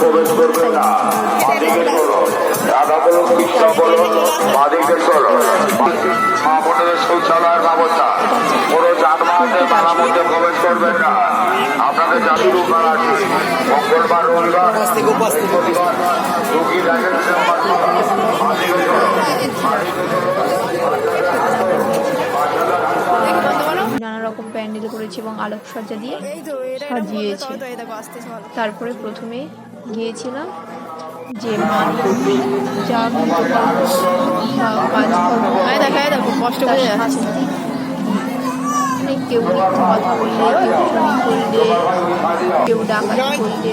প্রবেশ করবে না বাদিকে চলো রাধাগুলো কৃষ্ণ বলো বাদিকে চলো মা বোনের শৌচালয়ের ব্যবস্থা কোনো যানবাহনের মেলার মধ্যে প্রবেশ করবেন না আপনাদের জাতির মেলা আছে মঙ্গলবার রবিবার রুগী দেখেন বাদিকে চলো নানা রকম প্যান্ডেল করেছে এবং আলোকসজ্জা দিয়ে সাজিয়েছে। তারপরে প্রথমে গিয়েছিলাম যে মানে যা কষ্ট হয়ে যাচ্ছে। মানে কেউ কথা বললে কেউ করলে কেউ ডাকাত করলে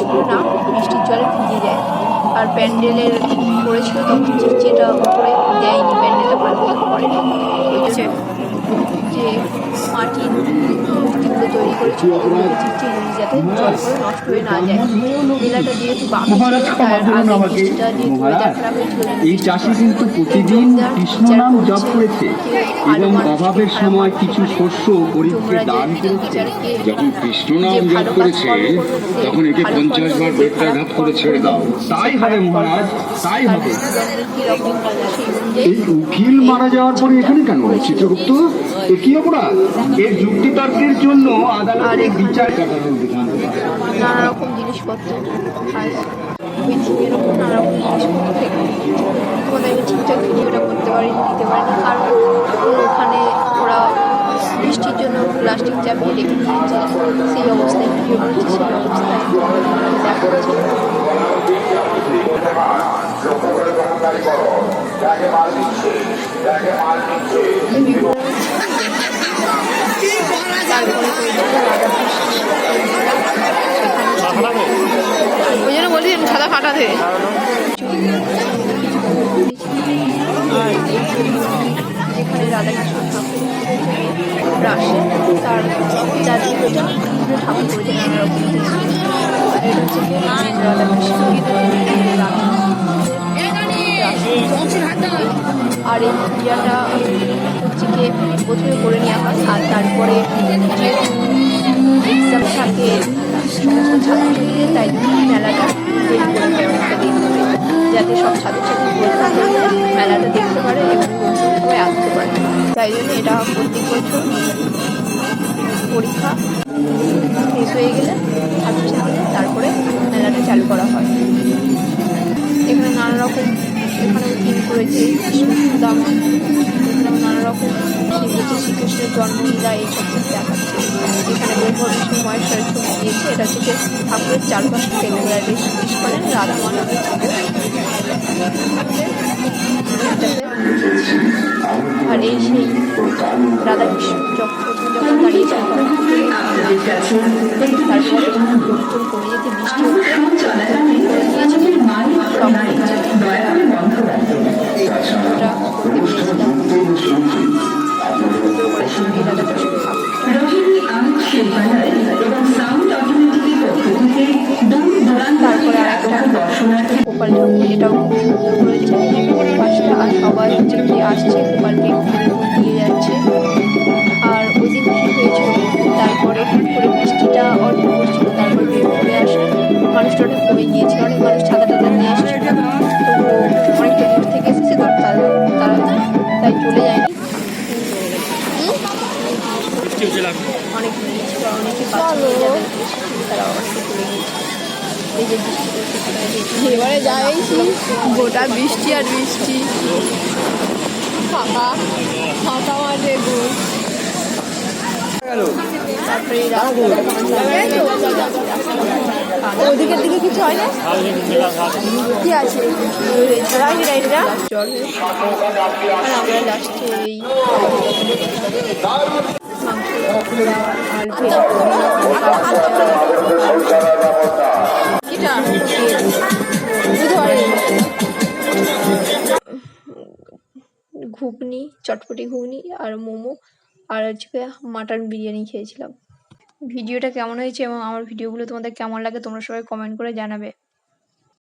জিনিসগুলো না বৃষ্টির জলে ভিজে যায় আর প্যান্ডেলের করেছিল তখন যেটা উপরে দেয়নি প্যান্ডেলটা ভালো মতো করেনি ওই জন্য যে মাটির এই চাষি কিন্তু প্রতিদিন কৃষ্ণ নাম জপ করেছে এবং অভাবের সময় কিছু শস্য গরিবকে দান করেছে। যখন কৃষ্ণ নাম জপ করেছে, তখন একে পঞ্চাশ বার বেত্রাঘাত করে ছেড়ে দাও। তাই হবে মহারাজ, তাই হবে। এই উকিল মারা যাওয়ার পরে এখানে কেন? চিত্রগুপ্ত, এ কি অপরাধ? এর যুক্তিতর্কের জন্য আদালতে বিধান নানা রকম জিনিসপত্র পৃথিবীর ওপর নানা রকম জিনিসপত্র থেকে। তোমাদের আমি ঠিকঠাক ভিডিওটা করতে পারিনি দিতে পারিনি কারণ ওখানে ওরা বৃষ্টির জন্য প্লাস্টিক চাপিয়ে রেখে দিয়েছে। সেই অবস্থায় ভিডিও করছে সেই অবস্থায় দেখাচ্ছে। ওই জন্য বলছি সাদা এই যেখানে রাধাকৃষ্ণ ঠাকুর তার চারদিকটা ঠাকুর নানা রকম আর আর এই পূজাটা হচ্ছে গিয়ে প্রথমে করে নেওয়া হয় আর তারপরে এক্সাম থাকে সমস্ত ছাত্রছাত্রীদের তাই মেলাটা যাতে সব ছাত্রছাত্রী মেলাটা দেখতে পারে এবং আসতে পারে। তাই জন্য এটা প্রত্যেক বছর পরীক্ষা শেষ হয়ে গেলে ছাত্রছাত্রীদের তারপরে মেলাটা চালু করা হয়। এখানে নানা রকম এখানেও থিম করেছে এখানেও নানা রকম হচ্ছে শ্রীকৃষ্ণের জন্মলীলা এইসব কিছু দেখাচ্ছে। এখানে ব্রহ্ম বিষ্ণু মহেশ্বরের ছবি দিয়েছে। এটা হচ্ছে ঠাকুরের চারপাশে তেলেগুলা বেশ বেশ করেন রাধা মাধবের ঠাকুর আর এই সেই রাধাকৃষ্ণ যখন প্রথমে যখন তারপরে বৃষ্টি হচ্ছে সবাই হচ্ছে কি আসছে গোপালকে দিয়ে যাচ্ছে। আর ওই দিন কী হয়েছিল তারপরে করে বৃষ্টিটা অল্প পড়ছিল তারপরে করে আসে মানুষটা অনেক কমে গিয়েছিল অনেক মানুষ ছাতা টাতা নিয়ে এসেছিল। তবুও অনেকটা দূর থেকে এসেছে তো তারা তারা তাই চলে যায়নি। অনেক অনেকে বাচ্চা তারা অনেকে চলে গিয়েছে। এবারে যাইছি গোটা বৃষ্টি আর বৃষ্টি। ফাঁকা ফাঁকা মাঠে গোল। ওদিকের দিকে কিছু হয় না? কি আছে? রাইট রাইটরা আর আমরা লাস্টে এই আর ভেজ ঘুগনি, চটপটি ঘুগনি আর মোমো আর হচ্ছে মাটন বিরিয়ানি খেয়েছিলাম। ভিডিওটা কেমন হয়েছে এবং আমার ভিডিওগুলো তোমাদের কেমন লাগে তোমরা সবাই কমেন্ট করে জানাবে।